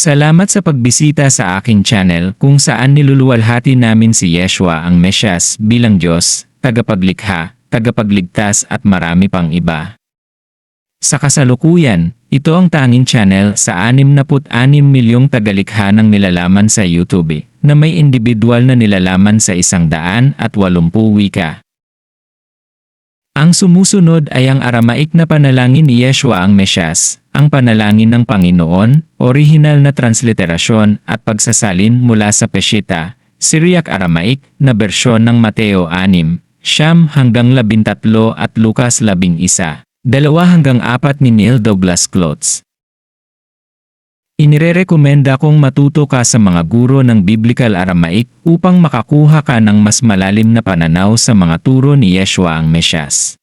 Salamat sa pagbisita sa aking channel kung saan niluluwalhati namin si Yeshua ang Mesyas bilang Diyos, tagapaglikha, tagapagligtas at marami pang iba. Sa kasalukuyan, ito ang tanging channel sa 66 milyong tagalikha ng nilalaman sa YouTube na may individual na nilalaman sa isang daan at 80 wika. Ang sumusunod ay ang Aramaik na panalangin ni Yeshua ang Mesyas, ang panalangin ng Panginoon, orihinal na transliterasyon at pagsasalin mula sa Peshitta, Syriac Aramaik na bersyon ng Mateo 6, Siyam hanggang 13 at Lukas 11, dalawa hanggang apat ni Neil Douglas Klotz. Inirerekomenda kong matuto ka sa mga guro ng Biblical Aramaic upang makakuha ka ng mas malalim na pananaw sa mga turo ni Yeshua ang Mesyas.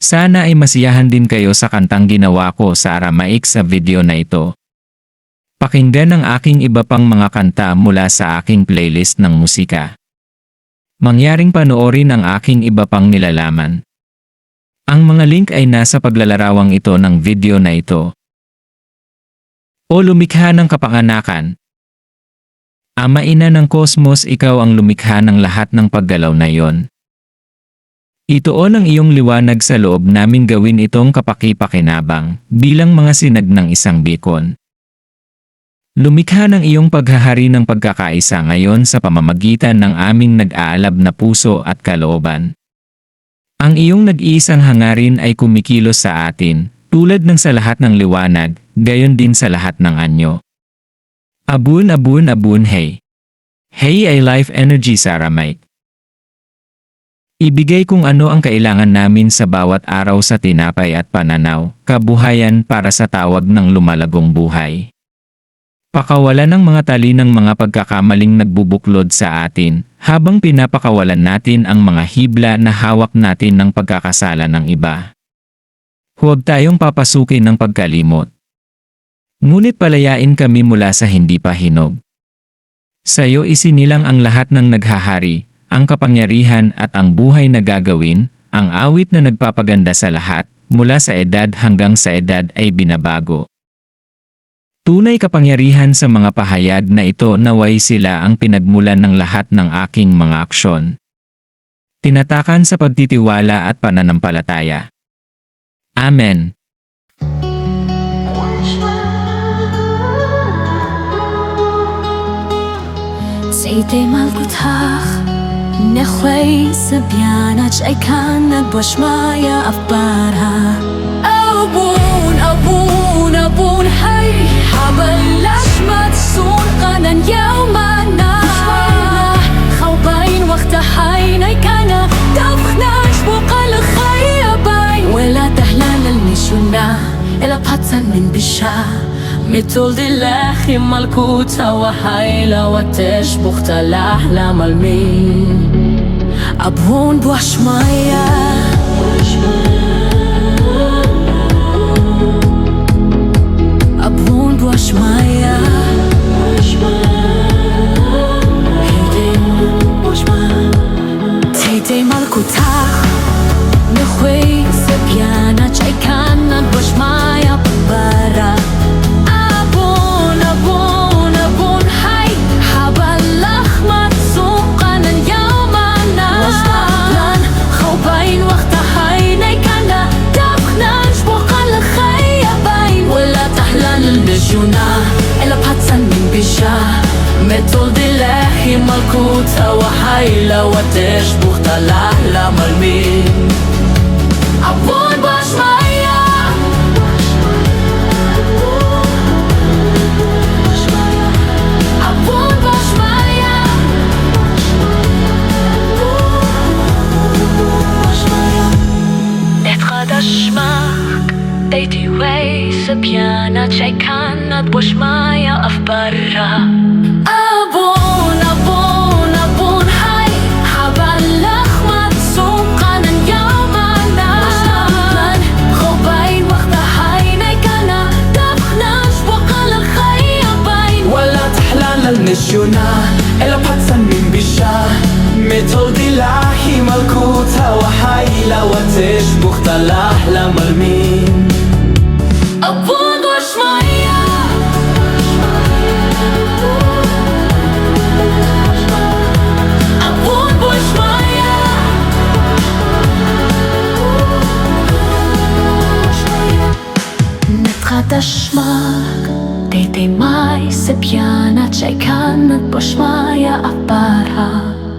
Sana ay masiyahan din kayo sa kantang ginawa ko sa Aramaic sa video na ito. Pakinggan ang aking iba pang mga kanta mula sa aking playlist ng musika. Mangyaring panoorin ang aking iba pang nilalaman. Ang mga link ay nasa paglalarawang ito ng video na ito. O lumikha ng kapanganakan. Ama ina ng kosmos ikaw ang lumikha ng lahat ng paggalaw na iyon. Ituon ang iyong liwanag sa loob namin gawin itong kapakipakinabang bilang mga sinag ng isang bikon. Lumikha ng iyong paghahari ng pagkakaisa ngayon sa pamamagitan ng aming nag-aalab na puso at kalooban. Ang iyong nag-iisang hangarin ay kumikilos sa atin, tulad ng sa lahat ng liwanag, gayon din sa lahat ng anyo. Abun abun abun hey. Hey ay life energy sa Aramaic. Ibigay kung ano ang kailangan namin sa bawat araw sa tinapay at pananaw, kabuhayan para sa tawag ng lumalagong buhay. Pakawala ng mga tali ng mga pagkakamaling nagbubuklod sa atin, habang pinapakawalan natin ang mga hibla na hawak natin ng pagkakasala ng iba. Huwag tayong papasukin ng pagkalimot. Ngunit palayain kami mula sa hindi pa hinog. Sa iyo isinilang ang lahat ng naghahari, ang kapangyarihan at ang buhay na gagawin, ang awit na nagpapaganda sa lahat, mula sa edad hanggang sa edad ay binabago. Tunay kapangyarihan sa mga pahayag na ito naway sila ang pinagmulan ng lahat ng aking mga aksyon. Tinatakan sa pagtitiwala at pananampalataya. Amen. دیتەی مەڵکو تاخ نەخوێی سەبیانە جەکان نە بۆشمایە ئەفبارها آبون بوون ابون بوون ئە بوون هەی حەبە لەشمەت سوون قەنەن یاومانە خەڵبین وەختە حینەکانە دەفخناش بۆ قەل خەیە باین وێلا دەهلا لە نیشونا إلى باتن من بشا دلخي ملكوتا وحيلة وتشبخ تلحلى ملمين أبون بوش مايا أبون متل دلاهي ملكوتها وحيلة وتشبخ تلعلم المين عبود باش معايا. عبود باش معايا. اتقادش معك ديتي ويس بيانا تشيكانا دوش معايا اف برا ראשונה אל בישה. מתור דילה היא מלכותה וחיילה ותשבוך תלח למלמין أبوغ وشمية أبوغ وشمية نتغدى شمار Обіймайся, п'яна чайка над бошмая апарат